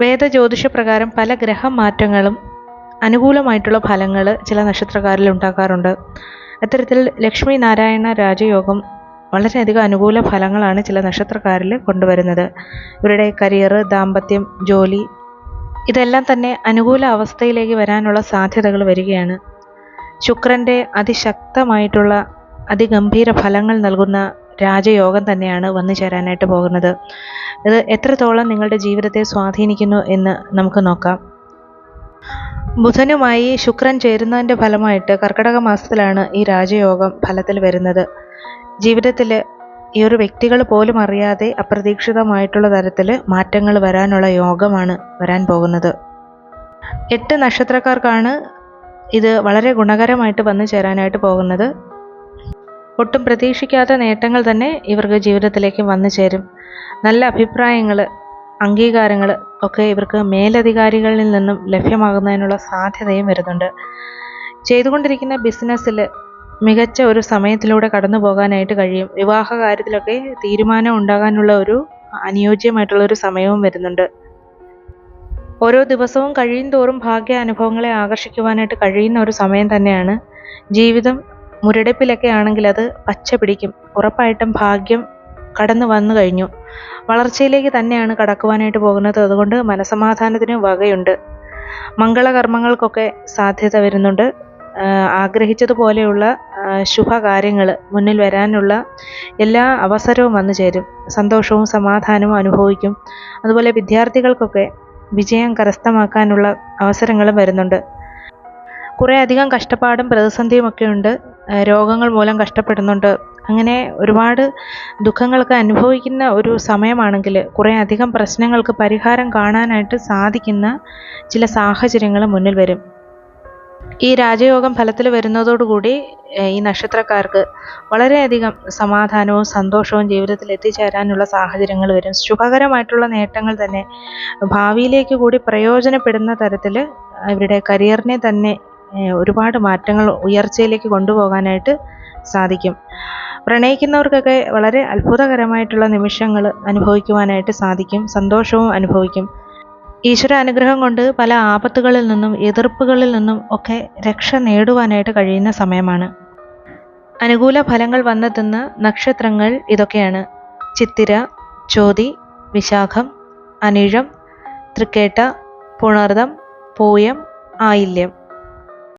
വേദ ജ്യോതിഷപ്രകാരം പല ഗ്രഹ മാറ്റങ്ങളും അനുകൂലമായിട്ടുള്ള ഫലങ്ങൾ ചില നക്ഷത്രക്കാരിൽ ഉണ്ടാക്കാറുണ്ട് അത്തരത്തിൽ ലക്ഷ്മി നാരായണ രാജയോഗം വളരെയധികം അനുകൂല ഫലങ്ങളാണ് ചില നക്ഷത്രക്കാരിൽ കൊണ്ടുവരുന്നത്. ഇവരുടെ കരിയർ ദാമ്പത്യം ജോലി ഇതെല്ലാം തന്നെ അനുകൂല അവസ്ഥയിലേക്ക് വരാനുള്ള സാധ്യതകൾ വരികയാണ്. ശുക്രന്റെ അതിശക്തമായിട്ടുള്ള അതിഗംഭീര ഫലങ്ങൾ നൽകുന്ന രാജയോഗം തന്നെയാണ് വന്നു ചേരാനായിട്ട് പോകുന്നത്. ഇത് എത്രത്തോളം നിങ്ങളുടെ ജീവിതത്തെ സ്വാധീനിക്കുന്നു എന്ന് നമുക്ക് നോക്കാം. ബുധനുമായി ശുക്രൻ ചേരുന്നതിന്റെ ഫലമായിട്ട് കർക്കിടക മാസത്തിലാണ് ഈ രാജയോഗം ഫലത്തിൽ വരുന്നത്. ജീവിതത്തിൽ ഈ ഒരു വ്യക്തികൾ പോലും അറിയാതെ അപ്രതീക്ഷിതമായിട്ടുള്ള തരത്തിൽ മാറ്റങ്ങൾ വരാനുള്ള യോഗമാണ് വരാൻ പോകുന്നത്. എട്ട് നക്ഷത്രക്കാർക്കാണ് ഇത് വളരെ ഗുണകരമായിട്ട് വന്നു ചേരാനായിട്ട് പോകുന്നത്. ഒട്ടും പ്രതീക്ഷിക്കാത്ത നേട്ടങ്ങൾ തന്നെ ഇവർക്ക് ജീവിതത്തിലേക്ക് വന്നു ചേരും. നല്ല അഭിപ്രായങ്ങൾ അംഗീകാരങ്ങൾ ഒക്കെ ഇവർക്ക് മേലധികാരികളിൽ നിന്നും ലഭ്യമാകുന്നതിനുള്ള സാധ്യതയും വരുന്നുണ്ട്. ചെയ്തുകൊണ്ടിരിക്കുന്ന ബിസിനസ്സിൽ മികച്ച ഒരു സമയത്തിലൂടെ കടന്നു പോകാനായിട്ട് കഴിയും. വിവാഹ കാര്യത്തിലൊക്കെ തീരുമാനം ഉണ്ടാകാനുള്ള ഒരു അനുയോജ്യമായിട്ടുള്ള ഒരു സമയവും വരുന്നുണ്ട്. ഓരോ ദിവസവും കഴിയും തോറും ഭാഗ്യ അനുഭവങ്ങളെ ആകർഷിക്കുവാനായിട്ട് കഴിയുന്ന ഒരു സമയം തന്നെയാണ് ജീവിതം മുരടിപ്പിലൊക്കെ ആണെങ്കിൽ അത് പച്ച പിടിക്കും. ഉറപ്പായിട്ടും ഭാഗ്യം കടന്നു വന്നു കഴിഞ്ഞു. വളർച്ചയിലേക്ക് തന്നെയാണ് കടക്കുവാനായിട്ട് പോകുന്നത്. അതുകൊണ്ട് മനസമാധാനത്തിന് വകയുണ്ട്. മംഗളകർമ്മങ്ങൾക്കൊക്കെ സാധ്യത വരുന്നുണ്ട്. ആഗ്രഹിച്ചതുപോലെയുള്ള ശുഭകാര്യങ്ങൾ മുന്നിൽ വരാനുള്ള എല്ലാ അവസരവും വന്നു ചേരും. സന്തോഷവും സമാധാനവും അനുഭവിക്കും. അതുപോലെ വിദ്യാർത്ഥികൾക്കൊക്കെ വിജയം കരസ്ഥമാക്കാനുള്ള അവസരങ്ങളും വരുന്നുണ്ട്. കുറേ അധികം കഷ്ടപ്പാടും പ്രതിസന്ധിയും ഒക്കെ ഉണ്ട് രോഗങ്ങൾ മൂലം കഷ്ടപ്പെടുന്നുണ്ട്. അങ്ങനെ ഒരുപാട് ദുഃഖങ്ങളൊക്കെ അനുഭവിക്കുന്ന ഒരു സമയമാണെങ്കിൽ കുറേ അധികം പ്രശ്നങ്ങൾക്ക് പരിഹാരം കാണാനായിട്ട് സാധിക്കുന്ന ചില സാഹചര്യങ്ങൾ മുന്നിൽ വരും. ഈ രാജയോഗം ഫലത്തിൽ വരുന്നതോടുകൂടി ഈ നക്ഷത്രക്കാർക്ക് വളരെയധികം സമാധാനവും സന്തോഷവും ജീവിതത്തിൽ എത്തിച്ചേരാനുള്ള സാഹചര്യങ്ങൾ വരും. ശുഭകരമായിട്ടുള്ള നേട്ടങ്ങൾ തന്നെ ഭാവിയിലേക്ക് കൂടി പ്രയോജനപ്പെടുന്ന തരത്തിൽ ഇവരുടെ കരിയറിനെ തന്നെ ഒരുപാട് മാറ്റങ്ങൾ ഉയർച്ചയിലേക്ക് കൊണ്ടുപോകാനായിട്ട് സാധിക്കും. പ്രണയിക്കുന്നവർക്കൊക്കെ വളരെ അത്ഭുതകരമായിട്ടുള്ള നിമിഷങ്ങൾ അനുഭവിക്കുവാനായിട്ട് സാധിക്കും. സന്തോഷവും അനുഭവിക്കും. ഈശ്വര അനുഗ്രഹം കൊണ്ട് പല ആപത്തുകളിൽ നിന്നും എതിർപ്പുകളിൽ നിന്നും ഒക്കെ രക്ഷ നേടുവാനായിട്ട് കഴിയുന്ന സമയമാണ്. അനുകൂല ഫലങ്ങൾ വന്നെത്തുന്ന നക്ഷത്രങ്ങൾ ഇതൊക്കെയാണ്. ചിത്തിര ചോതി വിശാഖം അനിഴം തൃക്കേട്ട പുണർദം പൂയം ആയില്യം.